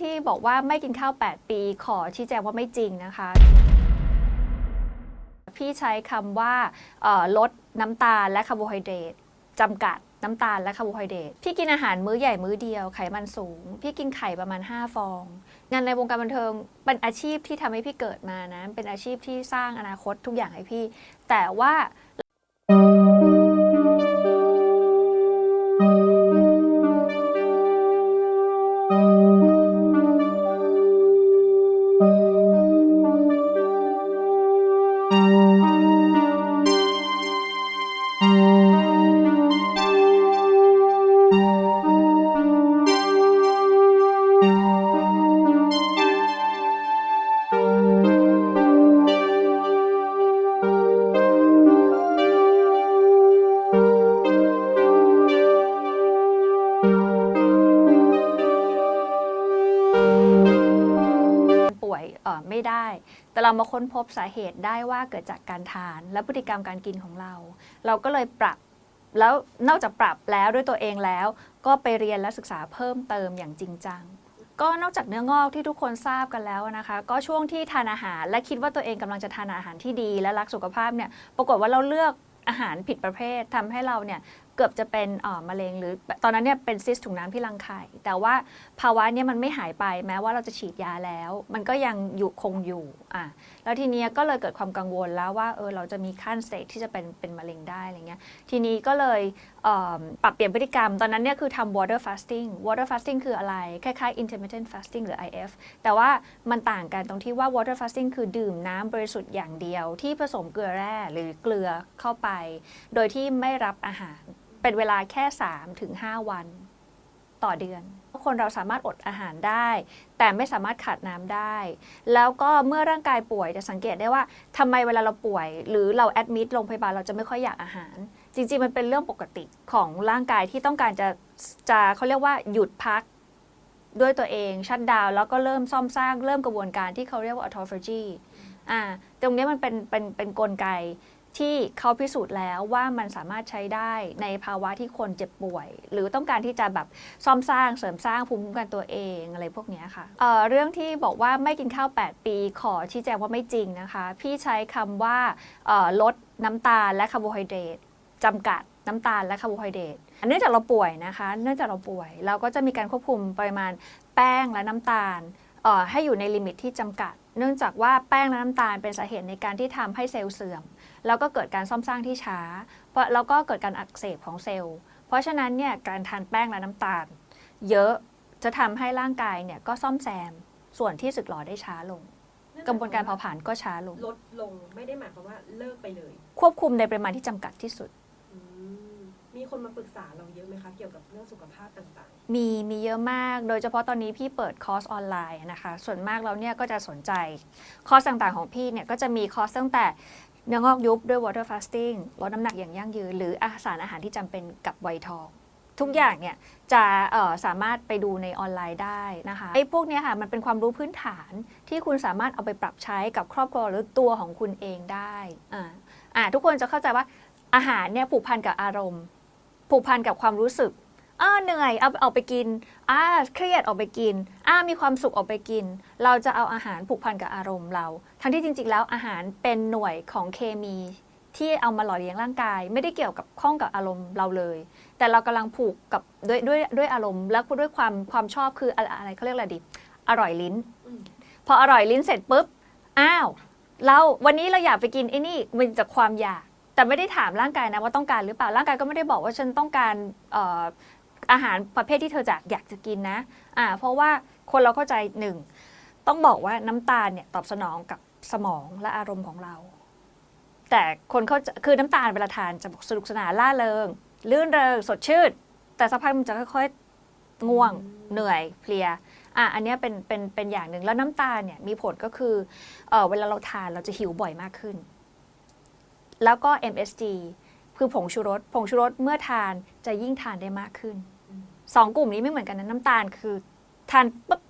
ที่บอกว่าไม่กินข้าว 8 ปี ขอชี้แจงว่าไม่จริงนะคะ พี่ใช้คำว่าเอ่อลดน้ำตาลและคาร์โบไฮเดรตจำกัดน้ำตาลและคาร์โบไฮเดรตพี่กินอาหารมื้อใหญ่มื้อเดียวไขมันสูง พี่กินไข่ประมาณ 5 ฟอง งานในวงการบันเทิงเป็นอาชีพที่ทำให้พี่เกิดมานะ เป็นอาชีพที่สร้างอนาคตทุกอย่างให้พี่ แต่ว่า แต่เรามาค้นพบสาเหตุได้ว่าเกิดจากการทาน และพฤติกรรมการกินของเรา เราก็เลยปรับแล้วนอกจากปรับแล้วด้วยตัวเองแล้ว ก็ไปเรียนและศึกษาเพิ่มเติมอย่างจริงจัง ก็นอกจากเนื้องอกที่ทุกคนทราบกันแล้วนะคะ ก็ช่วงที่ทานอาหาร และคิดว่าตัวเองกำลังจะทานอาหารที่ดี และรักสุขภาพเนี่ยปรากฏว่าเราเลือกอาหารผิดประเภททำให้เราเนี่ย กือบจะเป็นมะเร็งหรือตอนนั้นเนี่ยเป็นซิสถุงน้ำที่รังไข่ แต่ว่าภาวะเนี่ยมันไม่หายไปแม้ว่าเราจะฉีดยาแล้ว มันก็ยังอยู่คงอยู่อะแล้วทีเนี้ยก็เลยเกิดความกังวลแล้วว่าเออเราจะมีขั้นสเตจที่จะเป็นเป็นมะเร็งได้อะไรเงี้ยทีนี้ก็เลยเปรับเปลี่ยนพฤติกรรม ตอนนั้นเนี่ยคือทำ water fasting water fasting คืออะไร คล้ายๆ intermittent fasting หรือ IF แต่ว่ามันต่างกันตรงที่ว่า water fasting คือดื่มน้ำบริสุทธิ์อย่างเดียว ที่ผสมเกลือแร่หรือเกลือเข้าไป โดยที่ไม่รับอาหาร เป็นเวลาแค่3-5ถึง5วันต่อเดือน คนเราสามารถอดอาหารได้ แต่ไม่สามารถขาดน้ำได้ แล้วก็เมื่อร่างกายป่วยจะสังเกตได้ว่าทำไมเวลาเราป่วย หรือเราแอดมิดโรงพยาบาลเราจะไม่ค่อยอยากอาหาร จริงๆ มันเป็นเรื่องปกติของร่างกายที่ต้องการจะจะเขาเรียกว่าหยุดพักด้วยตัวเองชัดดาวแล้วก็เริ่มซ่อมสร้างเริ่มกระบวนการที่เขาเรียกว่า autophagy อ่าตรงนี้มันเป็นเป็นเป็นกลไก ที่เขาพิสูจน์แล้วว่ามันสามารถใช้ได้ในภาวะที่คนเจ็บป่วย หรือต้องการที่จะแบบซ่อมสร้างเสริมสร้างภูมิคุ้มกันตัวเองอะไรพวกนี้ค่ะเเรื่องที่บอกว่าไม่กินข้าว 8 ปีขอชี้แจงว่าไม่จริงนะคะ พี่ใช้คำว่าลดน้ำตาลและคาร์โบไฮเดรตจำกัดน้ำตาลและคาร์โบไฮเดรตเนื่องจากเราป่วยนะคะ เนื่องจากเราป่วย เราก็จะมีการควบคุมปริมาณแป้งและน้ำตาลให้อยู่ในลิมิตที่จำกัด เนื่องจากว่าแป้งและน้ำตาลเป็นสาเหตุในการที่ทำให้เซลล์เสื่อม แล้วก็เกิดการซ่อมสร้างที่ช้า เพราะแล้วก็เกิดการอักเสบของเซลล์ เพราะฉะนั้นเนี่ยการทานแป้งและน้ำตาล เยอะจะทำให้ร่างกายเนี่ยก็ซ่อมแซมส่วนที่สึกหรอได้ช้าลง กระบวนการเผาผลาญก็ช้าลง ลดลงไม่ได้หมายความว่าเลิกไปเลย ควบคุมในปริมาณที่จำกัดที่สุดอืมมีคนมาปรึกษาเราเยอะไหมคะเกี่ยวกับเรื่องสุขภาพต่างมีมีเยอะมาก โดยเฉพาะตอนนี้พี่เปิดคอร์สออนไลน์นะคะ ส่วนมากแล้วเนี่ยก็จะสนใจคอร์สต่างๆของพี่เนี่ยก็จะมีคอร์สตั้งแต่ เนื้องอกยุบด้วย water fasting ลดน้ำหนักอย่างยั่งยืน หรืออาสารอาหารที่จำเป็นกับวัยทอง ทุกอย่างเนี่ยจะสามารถไปดูในออนไลน์ได้นะคะไอ้พวกเนี้ยค่ะมันเป็นความรู้พื้นฐานที่คุณสามารถเอาไปปรับใช้กับครอบครัวหรือตัวของคุณเองได้อ่าอ่าทุกคนจะเข้าใจว่าอาหารเนี่ยผูกพันกับอารมณ์ ผูกพันกับความรู้สึก อ่าเหนื่อยเอาเอาไปกินอ่าเครียดออกไปกินอ่ามีความสุขออกไปกิน เราจะเอาอาหารผูกพันกับอารมณ์เรา ทั้งที่จริง ๆ แล้วอาหารเป็นหน่วยของเคมีที่เอามาหล่อเลี้ยงร่างกาย ไม่ได้เกี่ยวกับข้องกับอารมณ์เราเลย แต่เรากำลังผูกกับด้วยด้วยด้วยอารมณ์ แล้วด้วยความความชอบคืออะไรเขาเรียกอะไรดีอร่อยลิ้น พออร่อยลิ้นเสร็จปุ๊บอ้าวเราวันนี้เราอยากไปกินไอ้นี่มันจากความอยาก แต่ไม่ได้ถามร่างกายนะว่าต้องการหรือเปล่าร่างกายก็ไม่ได้บอกว่าฉันต้องการ อ่ออาหารประเภทที่เธอจากอยากจะกินนะอ่าเพราะว่าคนเราเข้าใจหนึ่งต้องบอกว่าน้ำตาลเนี่ยตอบสนองกับสมองและอารมณ์ของเรา แต่คนเขาใจคือน้ำตาลเวลาทานจะบอกสนุกสนานล่าเริง ลื่นเริงสดชื่น แต่สักพักมันจะค่อยๆง่วงเหนื่อยเพลียอะอันเนี้ยเป็นเป็นเป็นอย่างหนึ่งแล้วน้ำตาลเนี่ยมีผลก็คือเออเวลาเราทานเราจะหิวบ่อยมากขึ้น แล้วก็ MSG คือผงชูรสผงชูรสเมื่อทานจะยิ่งทานได้มากขึ้นอืม สองกลุ่มนี้ไม่เหมือนกันนะน้ำตาลคือทานปุ๊บ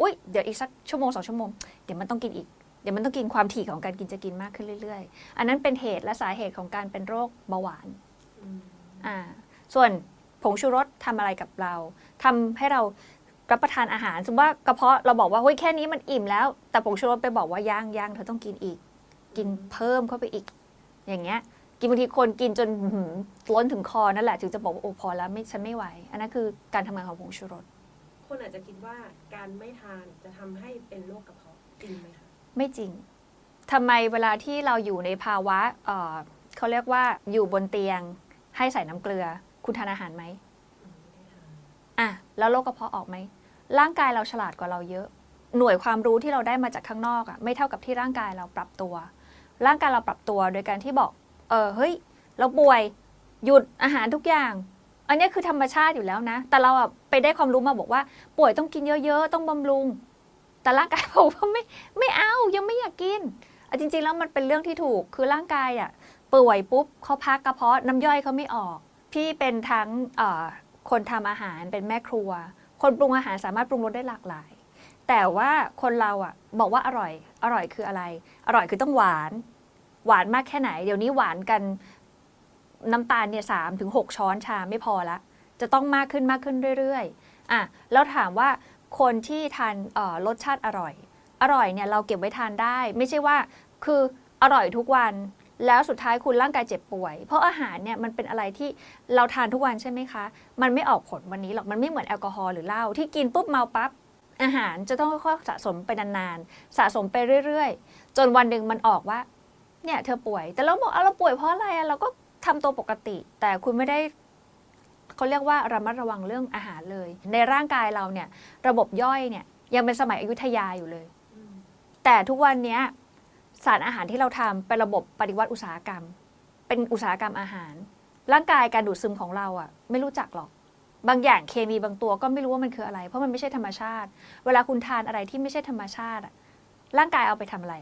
อุ้ยเดี๋ยวอีกสักชั่วโมงสองชั่วโมงเดี๋ยวมันต้องกินอีกเดี๋ยวมันต้องกินความถี่ของการกินจะกินมากขึ้นเรื่อยๆ อันนั้นเป็นเหตุและสาเหตุของการเป็นโรคเบาหวานอืมอ่าส่วนผงชูรสทำอะไรกับเราทำให้เรารับประทานอาหาร สมมติว่ากระเพาะเราบอกว่าเฮ้ยแค่นี้มันอิ่มแล้ว แต่ผงชูรสไปบอกว่าย่างย่างเธอต้องกินอีก กินเพิ่มเข้าไปอีก อย่างเงี้ย กินบางทีคนกินจนอื้อหือล้นถึงคอนั่นแหละ ถึงจะบอกว่าโอ้พอแล้วไม่ฉันไม่ไหว อันนั้นคือการทำงานของผงชูรส คนอาจจะคิดว่าการไม่ทานจะทำให้เป็นโรคกระเพาะจริงไหมคะ ไม่จริง ทำไมเวลาที่เราอยู่ในภาวะเอ่อเขาเรียกว่าอยู่บนเตียง ให้ใส่น้ำเกลือ คุณทานอาหารไหมอืมไม่ได้ทานอะแล้วโรคกระเพาะออกไหม ร่างกายเราฉลาดกว่าเราเยอะ หน่วยความรู้ที่เราได้มาจากข้างนอกอะไม่เท่ากับที่ร่างกายเราปรับตัว ร่างกายเราปรับตัวโดยการที่บอก เออเฮ้ยเราป่วยหยุดอาหารทุกอย่าง อันนี้คือธรรมชาติอยู่แล้วนะ แต่เราอะไปได้ความรู้มาบอกว่า ป่วยต้องกินเยอะๆ ต้องบำรุง แต่ร่างกายบอกว่าไม่ไม่เอายังไม่อยากกินอะจริงๆแล้วมันเป็นเรื่องที่ถูกคือร่างกายอะป่วยปุ๊บเขาพักกระเพาะน้ำย่อยเขาไม่ออก พี่เป็นทั้งคนทำอาหารเป็นแม่ครัว คนปรุงอาหารสามารถปรุงรสได้หลากหลาย แต่ว่าคนเราอะบอกว่าอร่อยอร่อยคืออะไร อร่อยคือต้องหวาน หวานมากแค่ไหน เดี๋ยวนี้หวานกันน้ำตาลเนี่ยสามถึงหกช้อนชาไม่พอละ จะต้องมากขึ้นมากขึ้นเรื่อยๆอะแล้วถามว่าคนที่ทานรสชาติอร่อย อร่อยเนี่ยเราเก็บไว้ทานได้ ไม่ใช่ว่าคืออร่อยทุกวันแล้วสุดท้ายคุณร่างกายเจ็บป่วย เพราะอาหารเนี่ยมันเป็นอะไรที่เราทานทุกวันใช่ไหมคะ มันไม่ออกผลวันนี้หรอกมันไม่เหมือนแอลกอฮอล์หรือเหล้าที่กินปุ๊บเมาปั๊บอาหารจะต้องค่อยๆสะสมไปนานๆสะสมไปเรื่อย ๆ จนวันหนึ่งมันออกว่า เนี่ยเธอป่วย แต่เราบอกเอาเราป่วยเพราะอะไรอะเราก็ทำตัวปกติ แต่คุณไม่ได้เขาเรียกว่าระมัดระวังเรื่องอาหารเลย ในร่างกายเราเนี่ย ระบบย่อยเนี่ย ยังเป็นสมัยอยุธยาอยู่เลย แต่ทุกวันนี้สารอาหารที่เราทำเป็นระบบปฏิวัติอุตสาหกรรม เป็นอุตสาหกรรมอาหาร ร่างกายการดูดซึมของเราอะไม่รู้จักหรอก บางอย่างเคมีบางตัวก็ไม่รู้ว่ามันคืออะไร เพราะมันไม่ใช่ธรรมชาติ เวลาคุณทานอะไรที่ไม่ใช่ธรรมชาติอะร่างกายเอาไปทำอะไร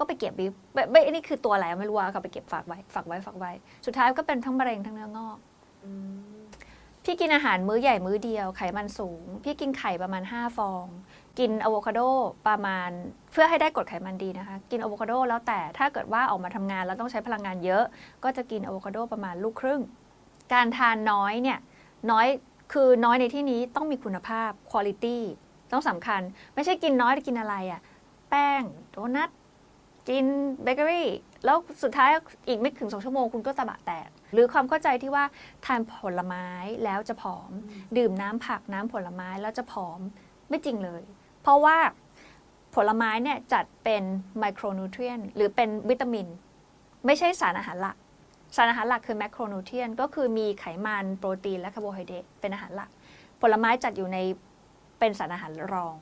ก็ไปเก็บบิ๊ไม่ไม่นี่คือตัวอะไรไม่รู้ว่าเอากลับไปเก็บฝากไว้ฝากไว้ฝากไว้ สุดท้ายก็เป็นทั้งมะเร็งทั้งเนื้องอกอืมพี่กินอาหารมื้อใหญ่มื้อเดียว ไขมันสูง พี่กินไข่ประมาณ 5 ฟอง กินอะโวคาโดประมาณเพื่อให้ได้กรดไขมันดีนะคะ กินอะโวคาโดแล้วแต่ถ้าเกิดว่าออกมาทำงานแล้วต้องใช้พลังงานเยอะ ก็จะกินอะโวคาโดประมาณลูกครึ่ง การทานน้อยเนี่ยน้อยคือน้อยในที่นี้ต้องมีคุณภาพคุณภาพต้องสำคัญ ไม่ใช่กินน้อยแต่กินอะไรอะแป้งโดนัท กินเบเกอรี่แล้วสุดท้ายอีกไม่ถึงสองชั่วโมงคุณก็ตะบะแตก หรือความเข้าใจที่ว่าทานผลไม้แล้วจะผอม ดื่มน้ำผักน้ำผลไม้แล้วจะผอมไม่จริงเลย เพราะว่าผลไม้เนี่ยจัดเป็นไมโครนูเทรียนหรือเป็นวิตามิน ไม่ใช่สารอาหารหลัก สารอาหารหลักคือแมคโครนูเทรียนก็คือมีไขมันโปรตีนและคาร์โบไฮเดรตเป็นอาหารหลัก ผลไม้จัดอยู่ในเป็นสารอาหารรอง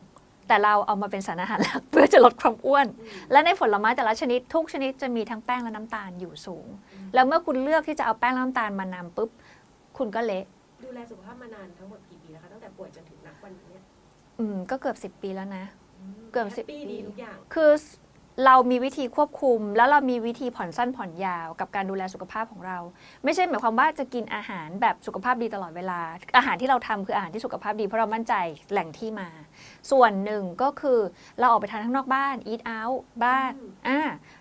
แต่เราเอามาเป็นสารอาหารหลักเพื่อจะลดความอ้วนอืมและในผลไม้แต่ละชนิดทุกชนิดจะมีทั้งแป้งและน้ำตาลอยู่สูง แล้วเมื่อคุณเลือกที่จะเอาแป้งและน้ำตาลมานำปุ๊บคุณก็เละดูแลสุขภาพมานานทั้งหมดกี่ปีแล้วคะตั้งแต่ป่วยจนถึงนักวันนี้เนี่ยอืมก็เกือบ10ปีแล้วนะ เกือบแฮสิบปปี้ปีดีทุกอย่างคือ เรามีวิธีควบคุม แล้วเรามีวิธีผ่อนสั้นผ่อนยาวกับการดูแลสุขภาพของเรา ไม่ใช่หมายความว่าจะกินอาหารแบบสุขภาพดีตลอดเวลา อาหารที่เราทำคืออาหารที่สุขภาพดีเพราะเรามั่นใจแหล่งที่มา ส่วนหนึ่งก็คือเราออกไปทานข้างนอกบ้าน eat out บ้านอืมอ่า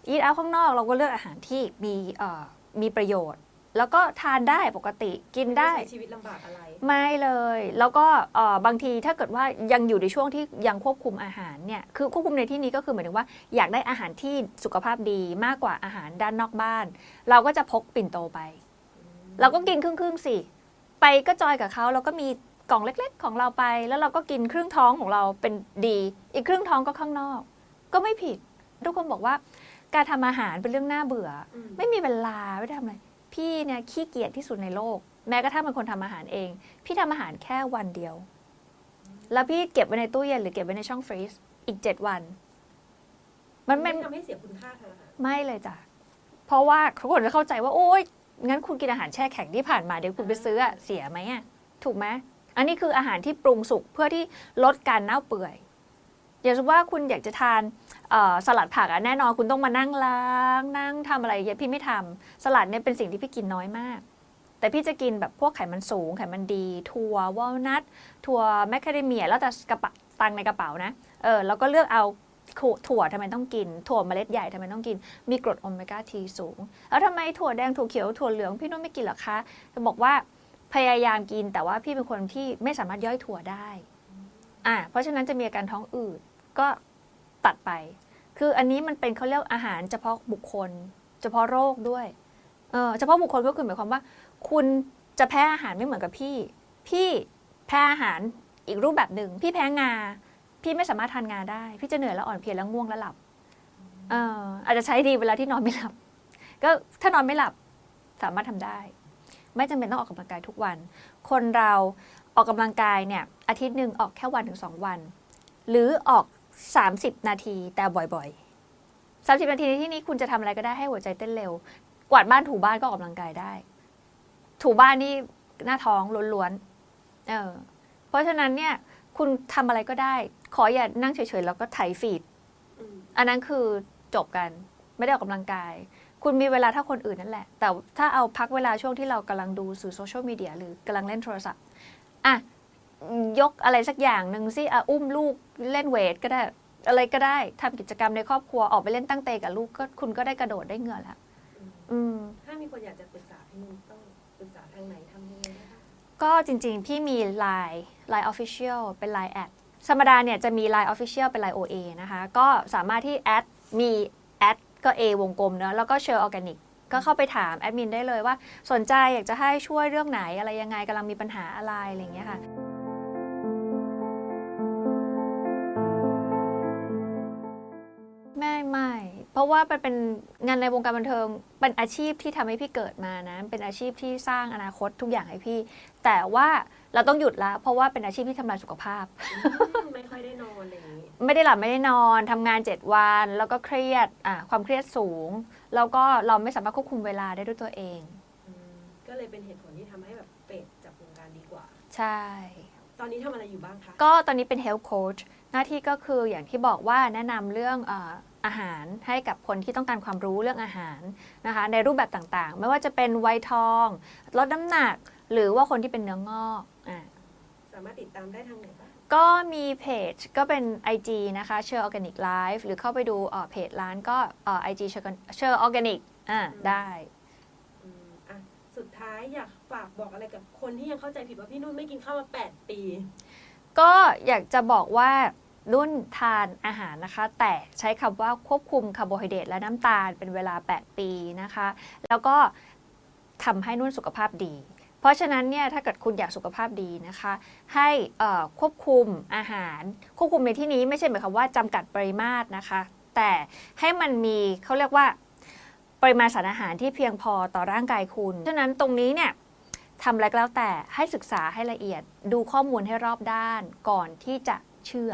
eat out ข้างนอกเราก็เลือกอาหารที่มีเอ่อมีประโยชน์ แล้วก็ทานได้ปกติกินได้ม่ใช้ชีวิตลำบากอะไร ไม่เลย แล้วก็เอ่อบางทีถ้าเกิดว่ายังอยู่ในช่วงที่ยังควบคุมอาหารเนี่ยคือควบคุมในที่นี้ก็คือหมายถึงว่าอยากได้อาหารที่สุขภาพดีมากกว่าอาหารด้านนอกบ้าน เราก็จะพกปิ่นโตไป เราก็กินครึ่งๆสิไปก็จอยกับเขาเราก็มีกล่องเล็กๆ ของเราไป แล้วเราก็กินครึ่งท้องของเราเป็นดี อีกครึ่งท้องก็ข้างนอก ก็ไม่ผิด ทุกคนบอกว่า การทำอาหารเป็นเรื่องน่าเบื่ออืมไม่มีเวลาไม่ได้ทำอะไร พี่เนี่ยขี้เกียจที่สุดในโลก แม้กระทั่งเป็นคนทำอาหารเอง พี่ทำอาหารแค่วันเดียว แล้วพี่เก็บไว้ในตู้เย็นหรือเก็บไว้ในช่องฟรีซอีกเจ็ดวัน มันไม่ไม่ทำให้เสียคุณค่าทางอาหารไม่เลยจ้ะเพราะว่าทุกคนจะเข้าใจว่าโอ๊ยงั้นคุณกินอาหารแช่แข็งที่ผ่านมาเดี๋ยวคุณไปซื้ออะเสียไหมอะถูกไหมอันนี้คืออาหารที่ปรุงสุกเพื่อที่ลดการเน่าเปื่อย อย่างสมมติว่าคุณอยากจะทานสลัดผักอะแน่นอนคุณต้องมานั่งล้างนั่งทำอะไรเยอะพี่ไม่ทำสลัดเนี่ยเป็นสิ่งที่พี่กินน้อยมาก แต่พี่จะกินแบบพวกไขมันสูง ไขมันดี ถั่ววอลนัทถั่วแมคคาเดเมียแล้วแต่กระเป๋าตังในกระเป๋านะเออแล้วก็เลือกเอาถั่วทำไมต้องกิน ถั่วเมล็ดใหญ่ทำไมต้องกิน มีกรดโอเมก้าทีสูง แล้วทำไมถั่วแดงถั่วเขียวถั่วเหลืองพี่นุ่นไม่กินหรอคะจะบอกว่าพยายามกินแต่ว่าพี่เป็นคนที่ไม่สามารถย่อยถั่วได้ อะเพราะฉะนั้นจะมีอาการท้องอืดก็ตัดไป คืออันนี้มันเป็นเขาเรียกอาหารเฉพาะบุคคล เฉพาะโรคด้วยเออเฉพาะบุคคลก็คือหมายความว่า คุณจะแพ้อาหารไม่เหมือนกับพี่ พี่แพ้อาหารอีกรูปแบบหนึ่งพี่แพ้งา พี่ไม่สามารถทานงาได้ พี่จะเหนื่อยแล้วอ่อนเพลียแล้วง่วงแล้วหลับเอออาจจะใช้ดีเวลาที่นอนไม่หลับ ก็ถ้านอนไม่หลับสามารถทำได้ ไม่จำเป็นต้องออกกำลังกายทุกวัน คนเรา ออกกำลังกายเนี่ยอาทิตย์หนึ่งออกแค่วันถึงสองวัน หรือออก 30 นาทีแต่บ่อยๆ 30 นาทีในที่นี้คุณจะทำอะไรก็ได้ให้หัวใจเต้นเร็ว กวาดบ้านถูบ้านก็ออกกำลังกายได้ ถูบ้านนี่หน้าท้องล้วนๆเออเพราะฉะนั้นเนี่ยคุณทำอะไรก็ได้ ขออย่านั่งเฉยๆ แล้วก็ไถฟีด อันนั้นคือจบกันไม่ได้ออกกำลังกาย คุณมีเวลาเท่าคนอื่นนั่นแหละ แต่ถ้าเอาพักเวลาช่วงที่เรากำลังดูสื่อโซเชียลมีเดียหรือกำลังเล่นโทรศัพท์ อะยกอะไรสักอย่างหนึ่งสิอะอุ้มลูกเล่นเวทก็ได้ อะไรก็ได้ทำกิจกรรมในครอบครัวออกไปเล่นตั้งเตกับลูกก็คุณก็ได้กระโดดได้เหงื่อแล้วอืมอืมถ้ามีคนอยากจะปรึกษาพี่นุ่นต้องปรึกษาทางไหนทำยังไงได้บ้างก็จริงๆ พี่มี Line Line Official เป็น Line แอดธรรมดาเนี่ยจะมี Line Official เป็น Line OA นะคะ ก็สามารถที่แอดมีแอดก็ A วงกลมเนอะแล้วก็เช r ร์ออร์แกนิก ก็เข้าไปถามแอดมินได้เลยว่า สนใจอยากจะให้ช่วยเรื่องไหนอะไรยังไงกำลังมีปัญหาอะไรอะไรอย่างเงี้ยค่ะไม่ไม่ เพราะว่ามันเป็นงานในวงการบันเทิงเป็นอาชีพที่ทำให้พี่เกิดมานะเป็นอาชีพที่สร้างอนาคตทุกอย่างให้พี่ แต่ว่าเราต้องหยุดละเพราะว่าเป็นอาชีพที่ทำลายสุขภาพ ไรอย่างนี้ไม่ได้หลับไม่ได้นอนทำงาน 7 วัน แล้วก็เครียดอะความเครียดสูง แล้วก็เราไม่สามารถควบคุมเวลาได้ด้วยตัวเอง อืมก็เลยเป็นเหตุผลที่ทำให้แบบเป็ดจากวงการดีกว่า ใช่ ตอนนี้ทำอะไรอยู่บ้างคะ ก็ตอนนี้เป็น health coach หน้าที่ก็คืออย่างที่บอกว่าแนะนำเรื่องเอออาหารให้กับคนที่ต้องการความรู้เรื่องอาหารนะคะในรูปแบบต่างๆ ไม่ว่าจะเป็นไวท์ทอง ลดน้ำหนัก หรือว่าคนที่เป็นเนื้องอกอะสามารถติดตามได้ทางไหนบ้าง ก็มีเพจก็เป็น IG นะคะเชอร์ออร์แกนิกไลฟ์หรือเข้าไปดูเอ่อเพจร้านก็เอ่อ IG เชอร์ออร์แกนิกอะได้ อืมอะสุดท้ายอยากฝากบอกอะไรกับคนที่ยังเข้าใจผิดว่าพี่นุ่นไม่กินข้าวมา 8 ปี ก็อยากจะบอกว่ารุ่นทานอาหารนะคะ แต่ใช้คำว่าควบคุมคาร์โบไฮเดรตและน้ำตาลเป็นเวลา 8 ปีนะคะ แล้วก็ทำให้นุ่นสุขภาพดี เพราะฉะนั้นเนี่ยถ้าเกิดคุณอยากสุขภาพดีนะคะ ให้ควบคุมอาหาร ควบคุมในที่นี้ไม่ใช่หมายความว่าจำกัดปริมาตรนะคะ แต่ให้มันมีเขาเรียกว่าปริมาณสารอาหารที่เพียงพอต่อร่างกายคุณฉะนั้นตรงนี้เนี่ยทำอะไรก็แล้วแต่ให้ศึกษาให้ละเอียดดูข้อมูลให้รอบด้านก่อนที่จะเชื่อ